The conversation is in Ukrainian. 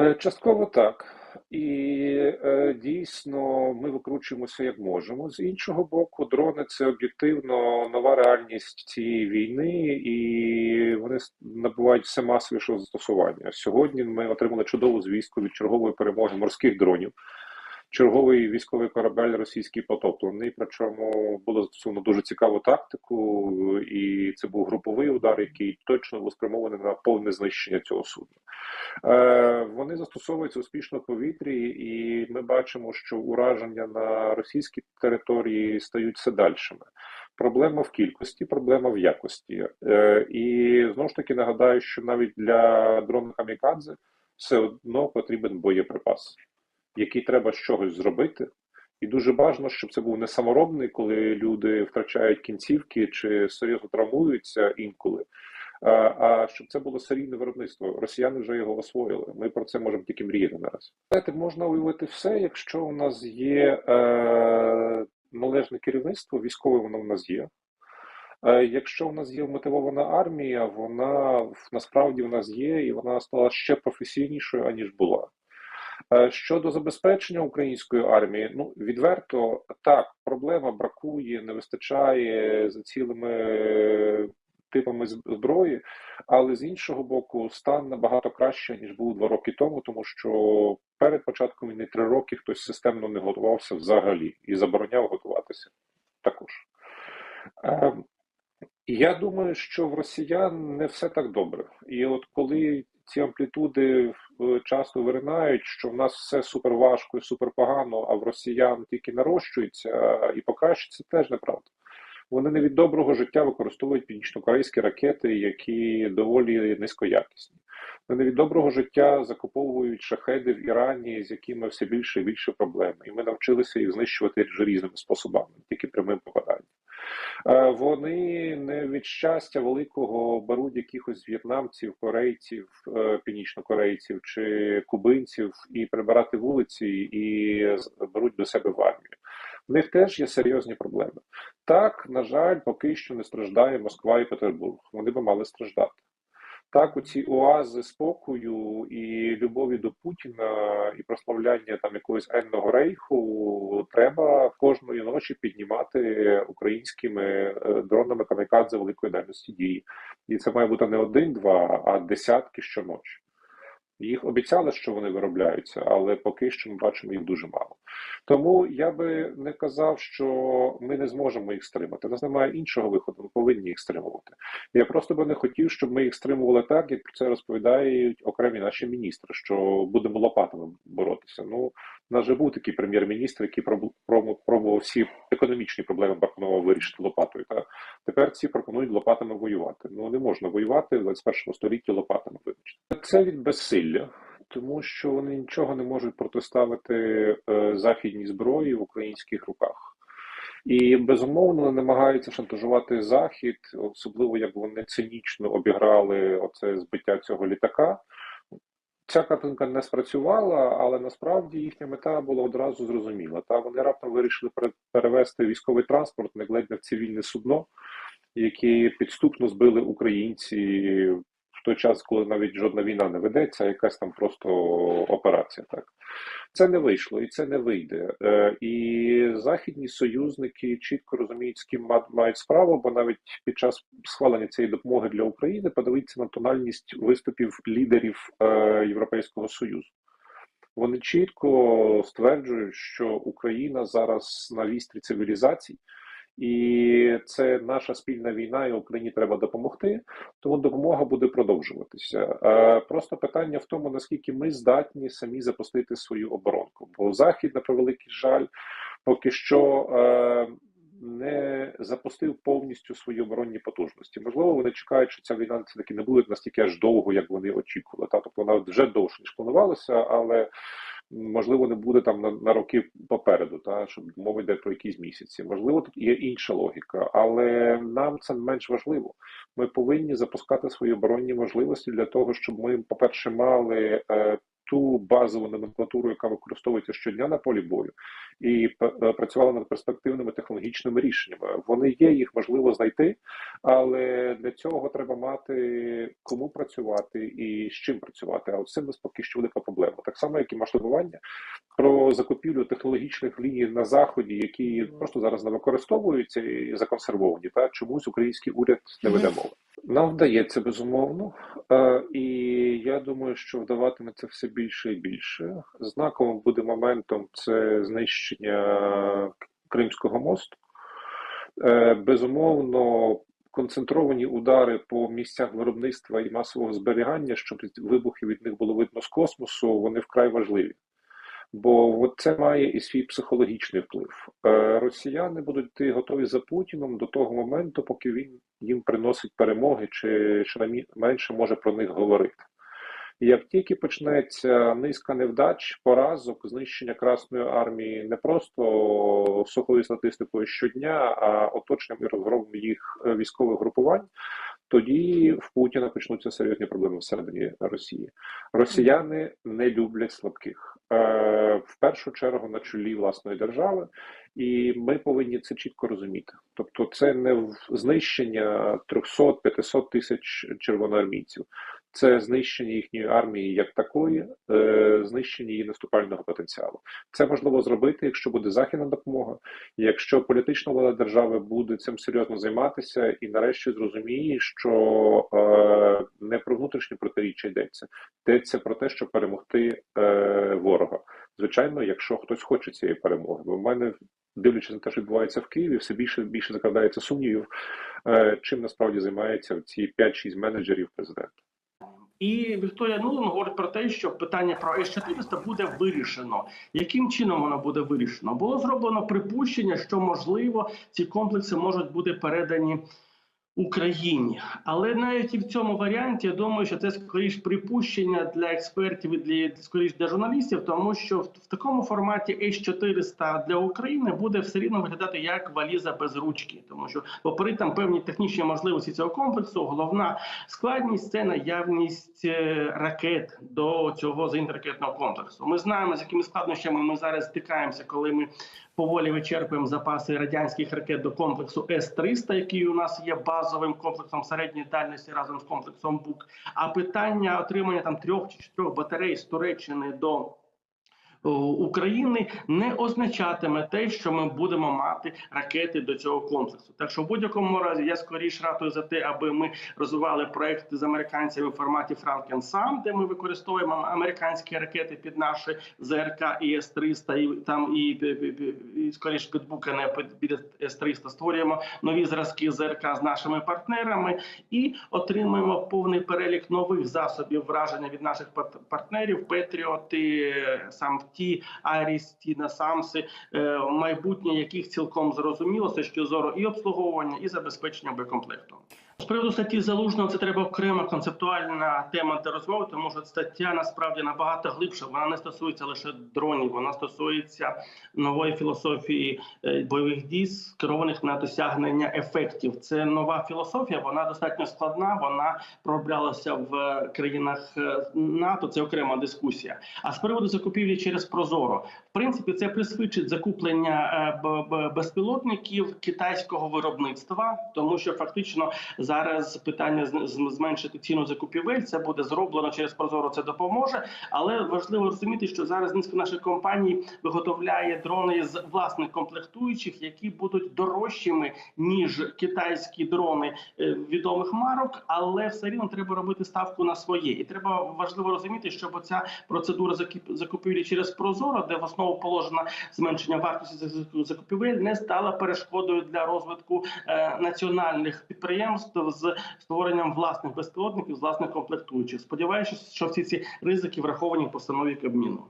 Е, Частково так. І е, дійсно ми викручуємося як можемо. З іншого боку, дрони це об'єктивно нова реальність цієї війни, і вони набувають все масовішого застосування. Сьогодні ми отримали чудову звістку від чергової перемоги морських дронів. Черговий військовий корабель російський потоплений. Причому було застосовано дуже цікаву тактику, і це був груповий удар, який точно був спрямований на повне знищення цього судна. Е, Вони застосовуються успішно в повітрі, і ми бачимо, що ураження на російській території стають все дальшими. Проблема в кількості, проблема в якості. Е, І знову ж таки нагадаю, що навіть для дрона камікадзе все одно потрібен боєприпас, який треба з чогось зробити. І дуже бажано, щоб це був не саморобний, коли люди втрачають кінцівки чи серйозно травмуються інколи. А, а щоб це було серійне виробництво. Росіяни вже його освоїли. Ми про це можемо тільки мріяти наразі. Знаєте, можна уявити все, якщо у нас є е, належне керівництво, військове воно в нас є. Е, Якщо у нас є мотивована армія, вона насправді в нас є, і вона стала ще професійнішою аніж була. Е, Щодо забезпечення української армії, ну відверто так, проблема бракує, не вистачає за цілими типами зброї, але з іншого боку, стан набагато краще ніж був два роки тому, тому що перед початком війни три роки хтось системно не готувався взагалі і забороняв готуватися також. Е, я думаю, що в росіян не все так добре. І от коли ці амплітуди е, часто виринають, що в нас все супер важко і супер погано, а в росіян тільки нарощується і покращується, це теж неправда. Вони не від доброго життя використовують північнокорейські ракети, які доволі низькоякісні. Вони від доброго життя закуповують шахеди в Ірані, з якими все більше і більше проблем. І ми навчилися їх знищувати вже різними способами, тільки прямим попаданням. Е, Вони не від щастя великого беруть якихось в'єтнамців, корейців, е, північнокорейців чи кубинців і прибирати вулиці і беруть до себе в армію. В них теж є серйозні проблеми. Так, на жаль, поки що не страждає Москва і Петербург. Вони би мали страждати. Так, у ці оази спокою і любові до Путіна і прославляння там якогось енного рейху треба кожної ночі піднімати українськими е, дронами камікадзе великої дальності дії. І це має бути не один-два, а десятки щоночі. Їх обіцяли, що вони виробляються, але поки що ми бачимо їх дуже мало. Тому я би не казав, що ми не зможемо їх стримати. У нас немає іншого виходу, ми повинні їх стримувати. Я просто би не хотів, щоб ми їх стримували так, як про це розповідають окремі наші міністри, що будемо лопатами боротися. Ну, у нас же був такий прем'єр-міністр, який проб- проб- пробував всі економічні проблеми пропонував вирішити лопатою. Та тепер ці пропонують лопатами воювати. Ну не можна воювати в 21 столітті лопатами. Вибачте, це від безсилля. Тому що вони нічого не можуть протиставити е, західній зброї в українських руках. І безумовно намагаються шантажувати захід, особливо як вони цинічно обіграли оце збиття цього літака. Ця картинка не спрацювала, але насправді їхня мета була одразу зрозуміла. Та вони раптом вирішили пере- перевести військовий транспорт не в цивільне судно, які підступно збили українці в той час, коли навіть жодна війна не ведеться, якась там просто операція. Так це не вийшло і це не вийде. Е, І західні союзники чітко розуміють, з ким ма- мають справу, бо навіть під час схвалення цієї допомоги для України подивіться на тональність виступів лідерів е, Європейського Союзу. Вони чітко стверджують, що Україна зараз на вістрі цивілізацій, і це наша спільна війна, і Україні треба допомогти. Тому допомога буде продовжуватися. Просто питання в тому, наскільки ми здатні самі запустити свою оборонку. Бо Захід, на превеликий жаль, поки що е, не запустив повністю свої оборонні потужності. Можливо, вони чекають, що ця війна все таки не буде настільки аж довго, як вони очікували. Та тобто вона вже довше ніж планувалося, але можливо не буде там на, на роки попереду, та щоб мова йде про якісь місяці. Можливо, тут є інша логіка, але нам це менш важливо. Ми повинні запускати свої оборонні можливості для того, щоб ми, по-перше, мали е, ту базову номенклатуру, яка використовується щодня на полі бою, і е, працювали над перспективними технологічними рішеннями. Вони є, їх можливо знайти, але для цього треба мати кому працювати і з чим працювати. А от цим нас поки що велика проблема. Так само, як і масштабування про закупівлю технологічних ліній на заході, які просто зараз не використовуються і законсервовані. Та чомусь український уряд не веде мови. Нам вдається безумовно, е, і я думаю, що вдаватиметься все більше і більше. Знаковим буде моментом це знищення Кримського мосту. Е, безумовно, концентровані удари по місцях виробництва і масового зберігання, щоб вибухи від них було видно з космосу, вони вкрай важливі. Бо це має і свій психологічний вплив. Е, Росіяни будуть йти готові за Путіном до того моменту, поки він їм приносить перемоги, чи менше може про них говорити. Як тільки почнеться низка невдач, поразок, знищення Красної армії не просто сухою статистикою щодня, а оточенням і розгромом їх е, військових групувань, тоді в Путіна почнуться серйозні проблеми всередині Росії. Росіяни не люблять слабких е, в першу чергу на чолі власної держави, і ми повинні це чітко розуміти. Тобто, це не знищення 300-500 тисяч червоноармійців це знищення їхньої армії як такої, е, знищення її наступального потенціалу. Це можливо зробити, якщо буде західна допомога, якщо політична влада держави буде цим серйозно займатися і нарешті зрозуміє, що е, не про внутрішні протиріччя йдеться, йдеться про те, щоб перемогти е, ворога. Звичайно, якщо хтось хоче цієї перемоги, бо в мене. Дивлячись на те, що відбувається в Києві, все більше більше закрадається сумнівів, чим насправді займаються ці 5-6 менеджерів президента. І Вікторія Нулан говорить про те, що питання про С-400 буде вирішено. Яким чином воно буде вирішено? Було зроблено припущення, що можливо ці комплекси можуть бути передані Україні, але навіть і в цьому варіанті я думаю, що це скоріш припущення для експертів і для скоріш для журналістів, тому що в, в такому форматі С-400 для України буде все рівно виглядати як валіза без ручки, тому що попри там певні технічні можливості цього комплексу, головна складність це наявність е, ракет до цього зенітно-ракетного комплексу. Ми знаємо з якими складнощами ми зараз стикаємося, коли ми поволі вичерпуємо запаси радянських ракет до комплексу С-300, який у нас є базовим комплексом середньої дальності разом з комплексом БУК. А питання отримання там трьох чи чотирьох батарей з Туреччини до України не означатиме те, що ми будемо мати ракети до цього комплексу. Так що в будь-якому разі я скоріш ратую за те, аби ми розвивали проекти з американцями в форматі Франкен-Сам, де ми використовуємо американські ракети під наші ЗРК і С-300, і там і, і, і скоріш підбукане під С-300 створюємо нові зразки ЗРК з нашими партнерами і отримуємо повний перелік нових засобів враження від наших партнерів Петріоти сам ті Аріс, ті Насамси, е, майбутнє яких цілком зрозуміло з точки зору і обслуговування, і забезпечення боєкомплекту. З приводу статті залужного це треба окрема концептуальна тема для розмови, тому що стаття насправді набагато глибша. Вона не стосується лише дронів, вона стосується нової філософії е, бойових дій, скерованих на досягнення ефектів. Це нова філософія. Вона достатньо складна. Вона пророблялася в країнах е, НАТО. Це окрема дискусія. А з приводу закупівлі через Прозоро, в принципі, це присвідчить закуплення е, безпілотників китайського виробництва, тому що фактично зараз питання зменшити ціну закупівель. Це буде зроблено через Прозоро. Це допоможе, але важливо розуміти, що зараз низка наших компаній виготовляє дрони з власних комплектуючих, які будуть дорожчими ніж китайські дрони е, відомих марок, але все рівно треба робити ставку на своє, і треба важливо розуміти, щоб ця процедура закупівлі через Прозоро, де в основу положена зменшення вартості закупівель, не стала перешкодою для розвитку е, національних підприємств з створенням власних безпілотників, з власних комплектуючих. Сподіваюся, що всі ці ризики враховані в постанові Кабміну.